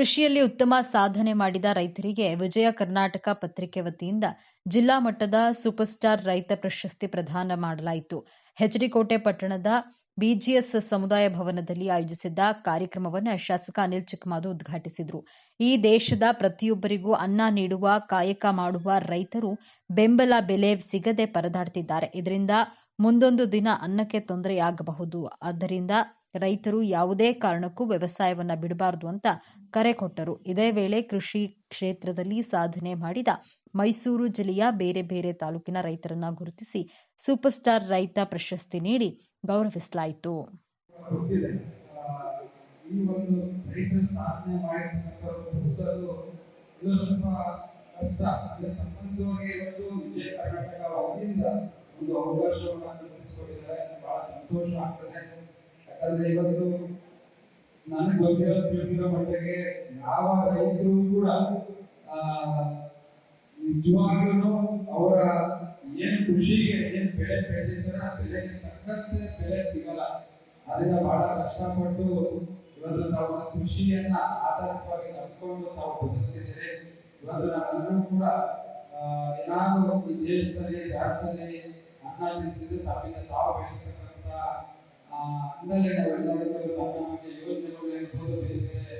ಕೃಷಿಯಲ್ಲಿ ಉತ್ತಮ ಸಾಧನೆ ಮಾಡಿದ ರೈತರಿಗೆ ವಿಜಯ ಕರ್ನಾಟಕ ಪತ್ರಿಕೆ ವತಿಯಿಂದ ಜಿಲ್ಲಾ ಮಟ್ಟದ ಸೂಪರ್ ಸ್ಟಾರ್ ರೈತ ಪ್ರಶಸ್ತಿ ಪ್ರದಾನ ಮಾಡಲಾಯಿತು. ಹೆಚ್ಡಿಕೋಟೆ ಪಟ್ಟಣದ ಬಿಜಿಎಸ್ ಸಮುದಾಯ ಭವನದಲ್ಲಿ ಆಯೋಜಿಸಿದ್ದ ಕಾರ್ಯಕ್ರಮವನ್ನು ಶಾಸಕ ಅನಿಲ್ ಚಿಕ್ಕಮಾದು ಉದ್ಘಾಟಿಸಿದರು. ಈ ದೇಶದ ಪ್ರತಿಯೊಬ್ಬರಿಗೂ ಅನ್ನ ನೀಡುವ, ಕಾಯಕ ಮಾಡುವ ರೈತರು ಬೆಂಬಲ ಬೆಲೆ ಸಿಗದೆ ಪರದಾಡ್ತಿದ್ದಾರೆ. ಇದರಿಂದ ಮುಂದೊಂದು ದಿನ ಅನ್ನಕ್ಕೆ ತೊಂದರೆಯಾಗಬಹುದು. ಆದ್ದರಿಂದ ರೈತರು ಯಾವುದೇ ಕಾರಣಕ್ಕೂ ವ್ಯವಸಾಯವನ್ನ ಬಿಡಬಾರದು ಅಂತ ಕರೆ ಕೊಟ್ಟರು. ಇದೇ ವೇಳೆ ಕೃಷಿ ಕ್ಷೇತ್ರದಲ್ಲಿ ಸಾಧನೆ ಮಾಡಿದ ಮೈಸೂರು ಜಿಲ್ಲೆಯ ಬೇರೆ ಬೇರೆ ತಾಲೂಕಿನ ರೈತರನ್ನ ಗುರುತಿಸಿ ಸೂಪರ್ ಸ್ಟಾರ್ ರೈತ ಪ್ರಶಸ್ತಿ ನೀಡಿ ಗೌರವಿಸಲಾಯಿತು. ಒಂದು ಅವಕಾಶವನ್ನು ಬಹಳ ಸಂತೋಷ ಆಗ್ತದೆ. ಯಾಕಂದ್ರೆ ಇವತ್ತು ನನಗೆ ಗೊತ್ತಿರೋ ತಿಳಿದಿರೋ ಮಟ್ಟಿಗೆ ಯಾವ ರೈತರು ಕೂಡ ನಿಜವಾಗ್ಲೂ ಅವರ ಏನ್ ಕೃಷಿಗೆ ಏನ್ ಬೆಳೆ ಬೆಳೆದಿರ್ತಾರೆ, ಆ ಬೆಳೆಗೆ ತಕ್ಕಂತೆ ಬೆಲೆ ಸಿಗಲ್ಲ. ಅದರಿಂದ ಬಹಳ ಕಷ್ಟಪಟ್ಟು ಇವತ್ತು ತಾವು ಕೃಷಿಯನ್ನ ಆಧಾರಿತವಾಗಿ ನಂಬಿಕೊಂಡು ತಾವು ಬದುಕ್ತಿದ್ದೀರಿ ಇವತ್ತು ನಾವೆಲ್ಲರೂ ಕೂಡ ಏನಾದ್ರೂ ಈ ದೇಶದಲ್ಲಿ ರಾಜ್ಯದಲ್ಲಿ ಅನ್ನ ತಿಂತಿದ್ದು ತಮ್ಮಿಂದ ತಾವು ಬೆಳೀತಕ್ಕಂಥ ಅಂದರೆ ನಾವೆಲ್ಲರೂ ನಮಗೆ ಯೋಜನೆಗಳು ಬೇರೆ ಬೇರೆ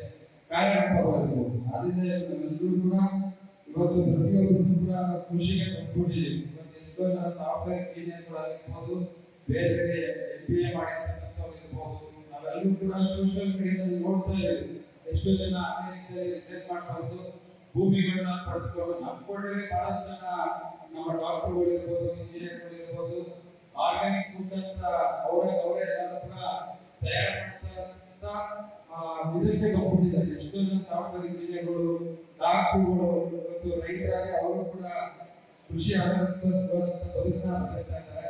ಕೂಡ ಇವತ್ತು ಕೂಡ ಕೃಷಿಗೆ ಕಟ್ಬಿಟ್ಟಿದ್ದೀವಿ ಇವತ್ತು ಎಷ್ಟೋ ಜನ ಸಾಫ್ಟ್ವೇರ್ ಬೇರೆ ಬೇರೆ ಎಂ ಬಿ ಎ ಮಾಡಿರ್ತಕ್ಕಂಥವ್ರು ಇರ್ಬೋದು ನಾವೆಲ್ಲರೂ ಕೂಡ ಸೋಷಿಯಲ್ ನೋಡ್ತಾ ಎಷ್ಟೋ ಜನ ಅಮೆರಿಕದಲ್ಲಿ ರಿಸರ್ಚ್ ಮಾಡ್ಕೊಂಡು ಭೂಮಿಗಳನ್ನ ಪಡೆದುಕೊಂಡು ನಮ್ಮ ಕೂಡಲೇ ಬಹಳಷ್ಟು ಜನ ನಮ್ಮ ಡಾಕ್ಟರ್ಗಳು ಇರ್ಬೋದು ಇಂಜಿನಿಯರ್ಗಳು ಇರ್ಬೋದು ಆರ್ಗ್ಯಾನಿಕ್ ಫುಡ್ ಅಂತ ಅವರೇ ಅವರೇ ಎಲ್ಲ ಕೂಡ ತಯಾರು ಮಾಡ್ತಾ ಇದಕ್ಕೆ ಬಂದ್ಬಿಟ್ಟಿದ್ದಾರೆ ಎಷ್ಟೋ ಜನ ಸಾಫ್ಟ್ವೇರ್ ಇಂಜಿನಿಯರ್ಗಳು ಡಾಕ್ಟರ್ಗಳು ಮತ್ತು ರೈತರಾಗಿ ಅವರು ಕೂಡ ಕೃಷಿ ಆಧಾರಿತ ಬದುಕನ್ನ ಇದ್ದಾರೆ.